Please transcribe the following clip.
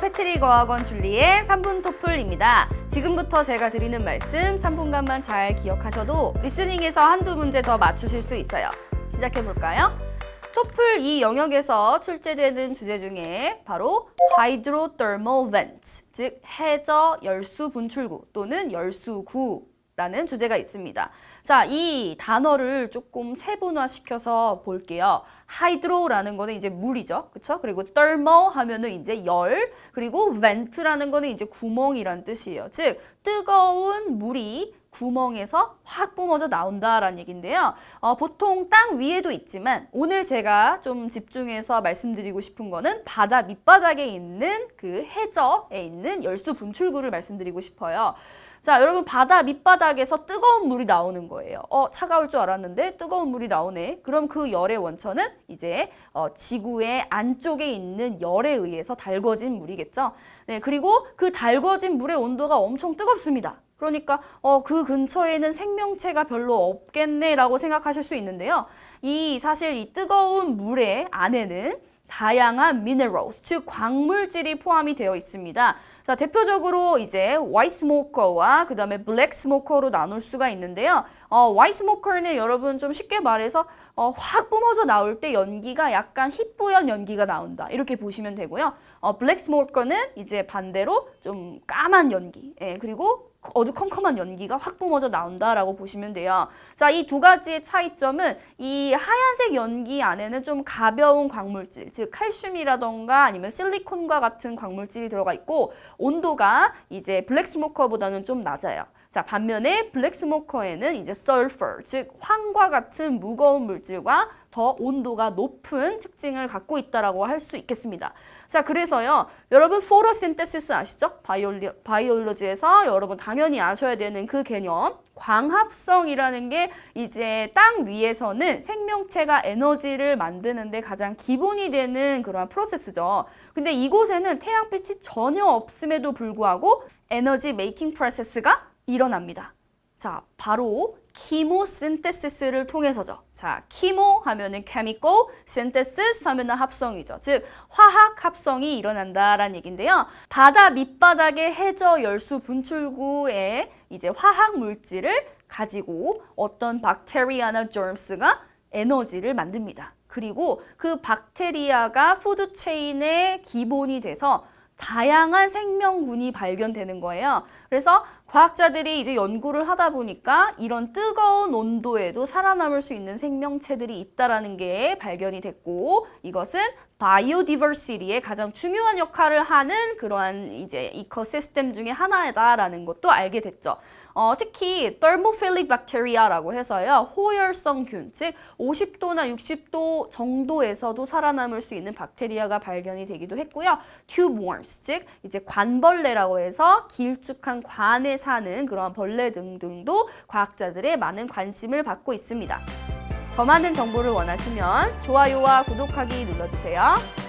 패트릭 어학원 줄리의 3분 토플입니다. 지금부터 제가 드리는 말씀 3분간만 잘 기억하셔도 리스닝에서 한두 문제 더 맞추실 수 있어요. 시작해 볼까요? 토플 이 영역에서 출제되는 주제 중에 바로 hydrothermal vents, 즉 해저 열수 분출구 또는 열수구 라는 주제가 있습니다. 자, 이 단어를 조금 세분화시켜서 볼게요. 하이드로라는 거는 이제 물이죠. 그쵸? 그리고 thermal 하면은 이제 열, 그리고 vent라는 거는 이제 구멍이란 뜻이에요. 즉, 뜨거운 물이 구멍에서 확 뿜어져 나온다라는 얘기인데요. 어, 보통 땅 위에도 있지만 오늘 제가 좀 집중해서 말씀드리고 싶은 거는 바다 밑바닥에 있는 그 해저에 있는 열수 분출구를 말씀드리고 싶어요. 자, 여러분 바다 밑바닥에서 뜨거운 물이 나오는 거예요. 어, 차가울 줄 알았는데 뜨거운 물이 나오네. 그럼 그 열의 원천은 이제 어, 지구의 안쪽에 있는 열에 의해서 달궈진 물이겠죠. 네, 그리고 그 달궈진 물의 온도가 엄청 뜨겁습니다. 그러니까 어, 그 근처에는 생명체가 별로 없겠네라고 생각하실 수 있는데요. 이 사실 이 뜨거운 물의 안에는 다양한 minerals, 즉 광물질이 포함이 되어 있습니다. 자, 대표적으로 이제 smoker와 그 다음에 smoker로 나눌 수가 있는데요. 어, smoker는 여러분 좀 쉽게 말해서 어, 확 뿜어져 나올 때 연기가 약간 희뿌연 연기가 나온다. 이렇게 보시면 되고요. 어, smoker는 이제 반대로 좀 까만 연기. 예, 그리고 어두컴컴한 연기가 확 뿜어져 나온다라고 보시면 돼요. 자, 이 두 가지의 차이점은 이 하얀색 연기 안에는 좀 가벼운 광물질, 즉 칼슘이라던가 아니면 실리콘과 같은 광물질이 들어가 있고 온도가 이제 블랙 스모커보다는 좀 낮아요. 자, 반면에 블랙 스모커에는 이제 sulfur, 즉 황과 같은 무거운 물질과 더 온도가 높은 특징을 갖고 있다라고 할 수 있겠습니다. 자, 그래서요. 여러분 포토신테시스 아시죠? 바이올리, 바이올로지에서 여러분 당연히 아셔야 되는 그 개념. 광합성이라는 게 이제 땅 위에서는 생명체가 에너지를 만드는데 가장 기본이 되는 그러한 프로세스죠. 근데 이곳에는 태양빛이 전혀 없음에도 불구하고 에너지 메이킹 프로세스가 일어납니다. 자, 바로 키모신테시스를 통해서죠. 자, 키모 하면은 chemical, synthesis 하면은 합성이죠. 즉 화학 합성이 일어난다라는 얘긴데요. 바다 밑바닥의 해저 열수 분출구에 이제 화학 물질을 가지고 어떤 박테리아나 germs가 에너지를 만듭니다. 그리고 그 박테리아가 푸드 체인의 기본이 돼서 다양한 생명군이 발견되는 거예요. 그래서 과학자들이 이제 연구를 하다 보니까 이런 뜨거운 온도에도 살아남을 수 있는 생명체들이 있다라는 게 발견이 됐고 이것은 바이오디버시티의 가장 중요한 역할을 하는 그러한 이제 이코시스템 중에 하나다라는 것도 알게 됐죠. 어, 특히 thermophilic bacteria라고 해서요. 호열성균, 즉 50도나 60도 정도에서도 살아남을 수 있는 박테리아가 발견이 되기도 했고요. tube worms, 즉 이제 관벌레라고 해서 길쭉한 관에 사는 그런 벌레 등등도 과학자들의 많은 관심을 받고 있습니다. 더 많은 정보를 원하시면 좋아요와 구독하기 눌러주세요.